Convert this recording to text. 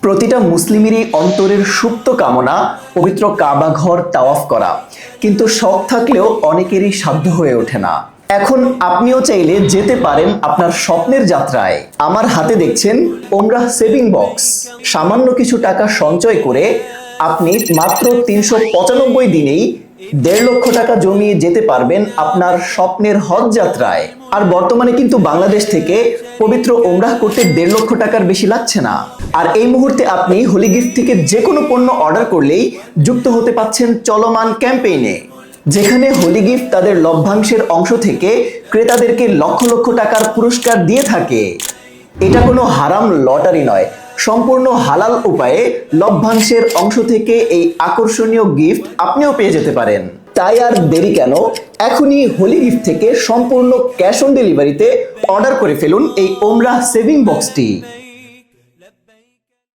প্রতিটা মুসলিমেরই অন্তরের সুপ্ত কামনা, পবিত্র কাবা ঘর তাওয়াফ করা। কিন্তু শখ থাকলেও অনেকেরই সাধ্য হয়ে ওঠে না। এখন আপনিও চাইলে যেতে পারেন আপনার স্বপ্নের যাত্রায়। আমার হাতে দেখছেন ওমরাহ সেভিং বক্স। সামান্য কিছু টাকা সঞ্চয় করে আপনি মাত্র তিনশো পঁচানব্বই দিনেই দেড় লক্ষ টাকা জমিয়ে যেতে পারবেন আপনার স্বপ্নের হজ যাত্রায়। আর বর্তমানে কিন্তু বাংলাদেশ থেকে পবিত্র ওমরাহ করতে দেড় লক্ষ টাকার বেশি লাগছে না। আর এই মুহূর্তে আপনি হোলি গিফট থেকে যে কোনো পণ্য অর্ডার করলেই যুক্ত হতে পাচ্ছেন চলমান ক্যাম্পেইনে। যেখানে হোলি গিফট তাদের লভ্যাংশের অংশ থেকে ক্রেতাদেরকে লক্ষ লক্ষ টাকার পুরস্কার দিয়ে থাকে। এটা কোনো হারাম লটারি নয়। সম্পূর্ণ হালাল উপায়ে লভ্যাংশের অংশ থেকে এই আকর্ষণীয় গিফট আপনিও পেয়ে যেতে পারেন। তাই আর দেরি কেন? এখনই হোলি গিফট থেকে সম্পূর্ণ ক্যাশ অন ডেলিভারিতে অর্ডার করে ফেলুন এই ওমরা সেভিং বক্সটি